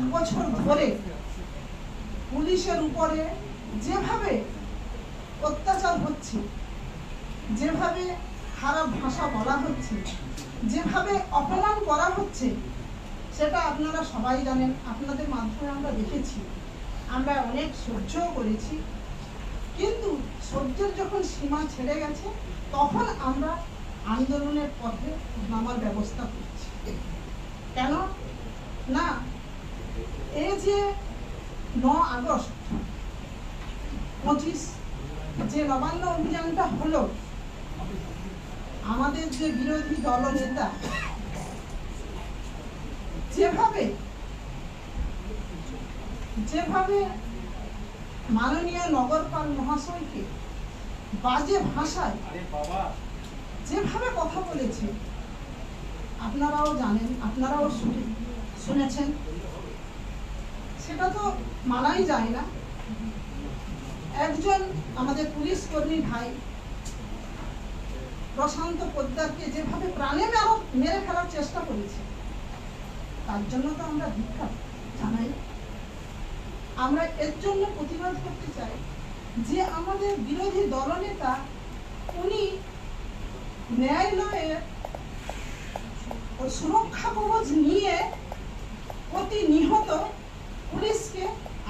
এক বছর ধরে পুলিশের উপরে যেভাবে অত্যাচার হচ্ছে, যেভাবে খারাপ ভাষা বলা হচ্ছে, যেভাবে অপমান করা হচ্ছে, সেটা আপনারা সবাই জানেন, আপনাদের মাধ্যমে আমরা দেখেছি। আমরা অনেক সহ্যও করেছি। কিন্তু সহ্যের যখন সীমা ছেড়ে গেছে, তখন আমরা আন্দোলনের পথে নামার ব্যবস্থা করছি। কেন? না এই যে ন আগস্ট, পঁচিশ যে নবান্ন অভিযানটা হলো, আমাদের যে বিরোধী দলনেতা যেভাবে যেভাবে মাননীয় নগরপাল মহাশয়কে বাজে ভাষায় যেভাবে কথা বলেছে, আপনারাও জানেন, আপনারাও শুনে শুনেছেন। সেটা তো মানাই যায় না। একজন আমাদের পুলিশ কর্মী ভাই প্রশান্ত পোদ্দারকে যেভাবে প্রাণে মেরো মেরে ফেলার চেষ্টা করেছে, তার জন্য তো আমরা ভিক্ষা জানাই। আমরা এর জন্য প্রতিবাদ করতে চাই যে আমাদের বিরোধী দলনেতা, উনি ন্যায়ালয়ের সুরক্ষা কবচ নিয়ে অতি নিহত পুলিশকে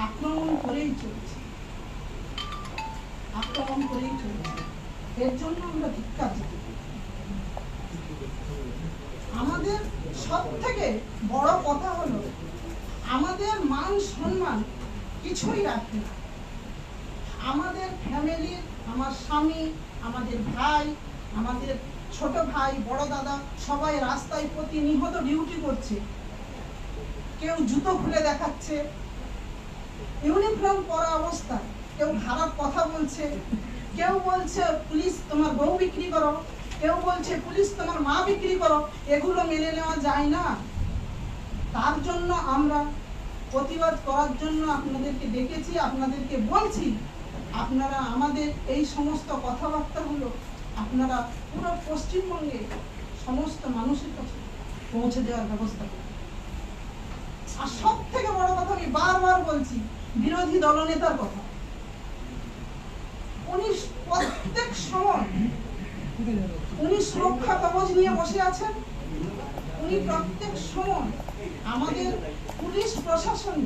আক্রমণ করেই চলছে। আক্রমণ করেই চলছে। এর জন্য আমরা ধিক্কার জানাই। আমাদের সব থেকে বড় কথা হলো, আমাদের মান সম্মান কিছুই রাখে না। আমাদের ফ্যামিলির আমার স্বামী, আমাদের ভাই, আমাদের ছোট ভাই, বড় দাদা সবাই রাস্তায় প্রতিনিহত ডিউটি করছে। কেউ জুতো খুলে দেখাচ্ছে, ইউনিফর্ম পরা অবস্থা, কেউ খারাপ কথা বলছে, কেউ বলছে পুলিশ তোমার বউ বিক্রি করো, কেউ বলছে পুলিশ তোমার মা বিক্রি করো, এগুলো মেনে নেওয়া যায় না। তার জন্য আমরা প্রতিবাদ করার জন্য আপনাদেরকে ডেকেছি, আপনাদেরকে বলছি, আপনারা আমাদের এই সমস্ত কথাবার্তাগুলো আপনারা পুরো পশ্চিমবঙ্গে সমস্ত মানুষের কাছে পৌঁছে দেওয়ার ব্যবস্থা করুন। আর সব থেকে বড় কথা আমি বারবার বলছি, বিরোধী দলনেতার কথা। উনি প্রত্যেক সময় উনি সুরক্ষা কবচ নিয়ে বসে আছেন। উনি প্রত্যেক সময় আমাদের পুলিশ প্রশাসন,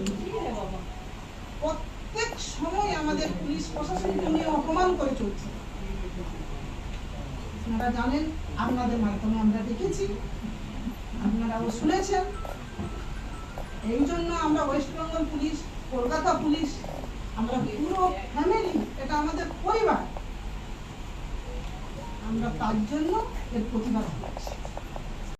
প্রত্যেক সময় আমাদের পুলিশ প্রশাসনকে উনি অপমান করে চলছে। আপনারা জানেন, আপনাদের মাধ্যমে আমরা দেখেছি, আপনারাও শুনেছেন। এই জন্য আমরা West Bengal police Kolkata police আমরা পুরো ফ্যামিলি এটা আমাদের পরিবার, আমরা তার জন্য এর প্রতিবাদ করছি।